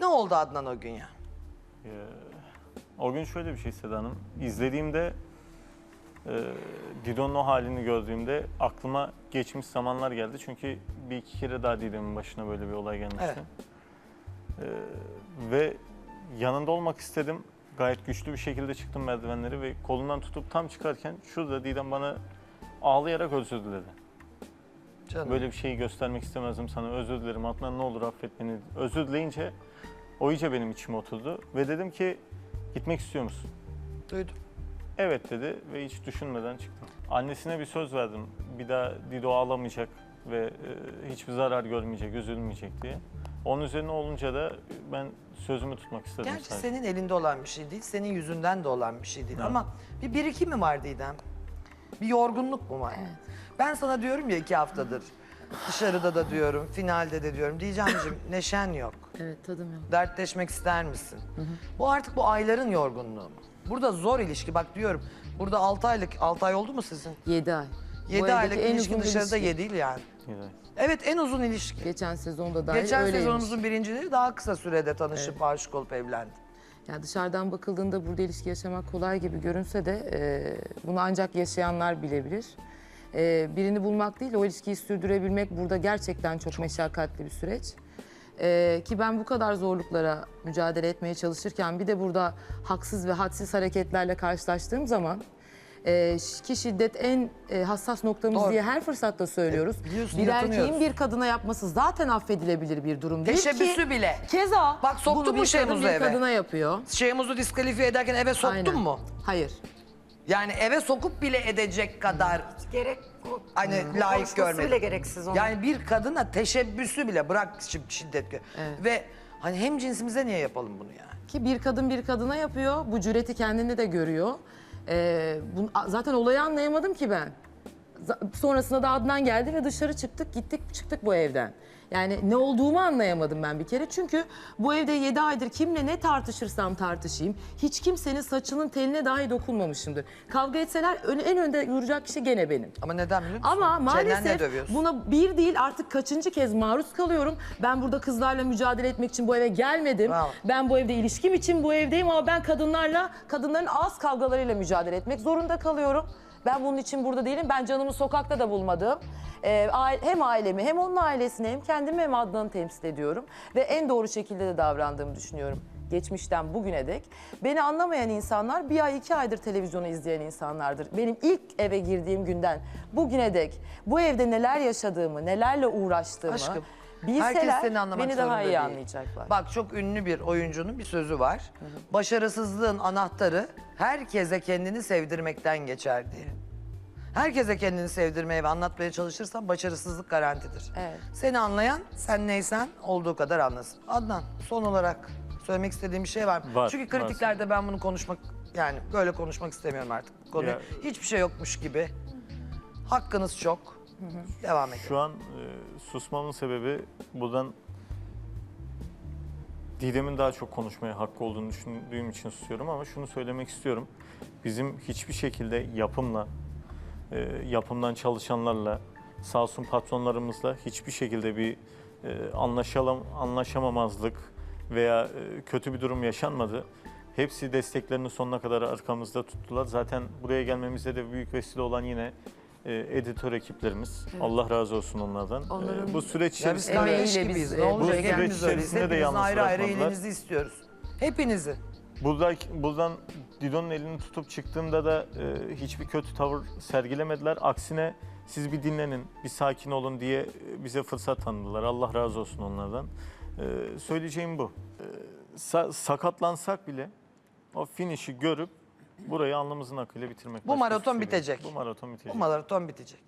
Ne oldu Adnan o gün ya? Ee, o gün şöyle bir şey Seda Hanım. İzlediğimde e, Didon'un o halini gördüğümde aklıma geçmiş zamanlar geldi. Çünkü bir iki kere daha Didem'in başına böyle bir olay gelmişti. Evet. Ee, ve yanında olmak istedim. Gayet güçlü bir şekilde çıktım merdivenleri ve kolundan tutup tam çıkarken şurada Didem bana ağlayarak özür diledi. Canım. Böyle bir şeyi göstermek istemezdim sana. Özür dilerim Adnan ne olur affet beni. Özür dileyince o iyice benim içime oturdu. Ve dedim ki gitmek istiyor musun? Duydum. Evet dedi ve hiç düşünmeden çıktım. Annesine bir söz verdim. Bir daha Dido ağlamayacak ve e, hiçbir zarar görmeyecek, üzülmeyecek diye. Onun üzerine olunca da ben sözümü tutmak istedim Gerçi sadece. senin elinde olan bir şey değil, senin yüzünden de olan bir şey değil. Evet. Ama bir birikim mi var Didem? Bir yorgunluk mu var? Ben sana diyorum ya iki haftadır. Dışarıda da diyorum, finalde de diyorum. Diyeceğimciğim neşen yok. Evet tadım yok. Dertleşmek ister misin? Bu artık bu ayların yorgunluğu mu? Burada zor ilişki bak diyorum. Burada 6 aylık, 6 ay oldu mu sizin? 7 ay. 7 evdeki aylık en ilişki uzun dışarıda ilişki. 7 değil yani. Evet. Evet en uzun ilişki. Geçen sezonda dahi Geçen öyleymiş. sezonumuzun birincileri daha kısa sürede tanışıp aşık olup evlendi. Ya dışarıdan bakıldığında burada ilişki yaşamak kolay gibi görünse de e, bunu ancak yaşayanlar bilebilir. E, birini bulmak değil, o ilişkiyi sürdürebilmek burada gerçekten çok, meşakkatli bir süreç. E, ki ben bu kadar zorluklara mücadele etmeye çalışırken bir de burada haksız ve hadsiz hareketlerle karşılaştığım zaman e, ki şiddet en e, hassas noktamız Doğru. diye her fırsatta söylüyoruz. E, biliyorsun, bir erkeğin bir kadına yapması zaten affedilebilir bir durum değil ki. Teşebbüsü bile. Keza Bak soktun bunu mu bir kadın bir eve? kadına yapıyor. Şeyhumuzu diskalifiye ederken eve soktun Aynen. mu? Hayır. Yani eve sokup bile edecek kadar Gerek bu. hani Bu layık konuşması görmedim. bile gereksiz onun. Yani bir kadına teşebbüsü bile bırak şi- şiddet gö- Evet. Ve hani hem cinsimize niye yapalım bunu yani? Ki bir kadın bir kadına yapıyor. Bu cüreti kendinde de görüyor. Ee, bu- zaten olayı anlayamadım ki ben. Sonrasında da Adnan geldi ve dışarı çıktık, gittik, çıktık bu evden. Yani ne olduğumu anlayamadım ben bir kere. Çünkü bu evde 7 aydır kimle ne tartışırsam tartışayım, hiç kimsenin saçının teline dahi dokunmamışımdır. Kavga etseler ön- en önde duracak kişi gene benim. Ama neden biliyor musun? Ama Çenenle maalesef dövüyorsun. buna bir değil artık kaçıncı kez maruz kalıyorum. Ben burada kızlarla mücadele etmek için bu eve gelmedim. Bravo. Ben bu evde ilişkim için bu evdeyim ama ben kadınlarla, kadınların ağız kavgalarıyla mücadele etmek zorunda kalıyorum. Ben bunun için burada değilim. Ben canımı sokakta da bulmadım. Ee, hem ailemi hem onun ailesini hem kendimi hem Adnan'ı temsil ediyorum. Ve en doğru şekilde de davrandığımı düşünüyorum. Geçmişten bugüne dek. Beni anlamayan insanlar bir ay iki aydır televizyonu izleyen insanlardır. Benim ilk eve girdiğim günden bugüne dek bu evde neler yaşadığımı, nelerle uğraştığımı Aşkım, bilseler herkes seni anlamak beni daha zorunda iyi değil. anlayacaklar. Bak çok ünlü bir oyuncunun bir sözü var. Başarısızlığın anahtarı herkese kendini sevdirmekten geçer diye. Herkese kendini sevdirmeye ve anlatmaya çalışırsan başarısızlık garantidir. Evet. Seni anlayan sen neysen olduğu kadar anlasın. Adnan son olarak söylemek istediğim bir şey var mı? Var, Çünkü var. kritiklerde ben bunu konuşmak yani böyle konuşmak istemiyorum artık. bu Konuyu. Ya- Hiçbir şey yokmuş gibi. Hakkınız çok. Devam edin. Şu an e, susmamın sebebi buradan Didem'in daha çok konuşmaya hakkı olduğunu düşündüğüm için susuyorum ama şunu söylemek istiyorum. Bizim hiçbir şekilde yapımla, e, yapımdan çalışanlarla, sağ olsun patronlarımızla hiçbir şekilde bir e, anlaşalam, anlaşamamazlık veya e, kötü bir durum yaşanmadı. Hepsi desteklerini sonuna kadar arkamızda tuttular. Zaten buraya gelmemizde de büyük vesile olan yine e, editör ekiplerimiz. Allah razı olsun onlardan. E, Onların bu süreç Ya biz içerisinde Emeğiyle kardeş biz, gibiyiz. e, Ne bu olacak süreç hepimiz öyleyiz. içerisinde de Hepinizin yalnız ayrı ayrı bırakmadılar. iyiliğinizi istiyoruz. Hepinizi. Burada, buradan Didon'un elini tutup çıktığımda da e, hiçbir kötü tavır sergilemediler. Aksine siz bir dinlenin, bir sakin olun diye e, bize fırsat tanıdılar. Allah razı olsun onlardan. E, söyleyeceğim bu. E, sa- sakatlansak bile o finişi görüp burayı alnımızın akıyla bitirmek. Bu maraton şey bitecek. Bu maraton bitecek. Bu maraton bitecek.